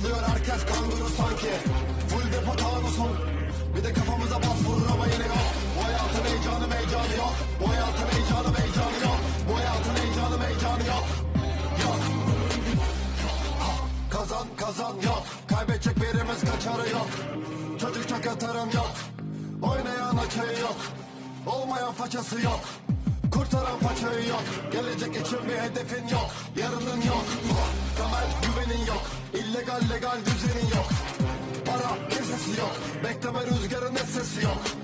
Atlıyor herkes kanguru sanki. Full depo tanusun Bir de kafamıza bas vurur ama yine yok. Bu hayatın heyecanı meycanı yok. Bu hayatın heyecanı meycanı yok. Bu hayatın heyecanı meycanı yok. Yok. Kazan kazan yok. Kaybedecek birimiz kaçarı yok. Çocuk çok yatarım yok. Oynayan açığı yok. Olmayan façası yok. Kurtaran paçayı yok. Gelecek için bir hedefin yok. Yarının yok. Temel güvenin yok. İllegal legal düzenin yok. Para kesesi yok. Bekleme rüzgarın sesi yok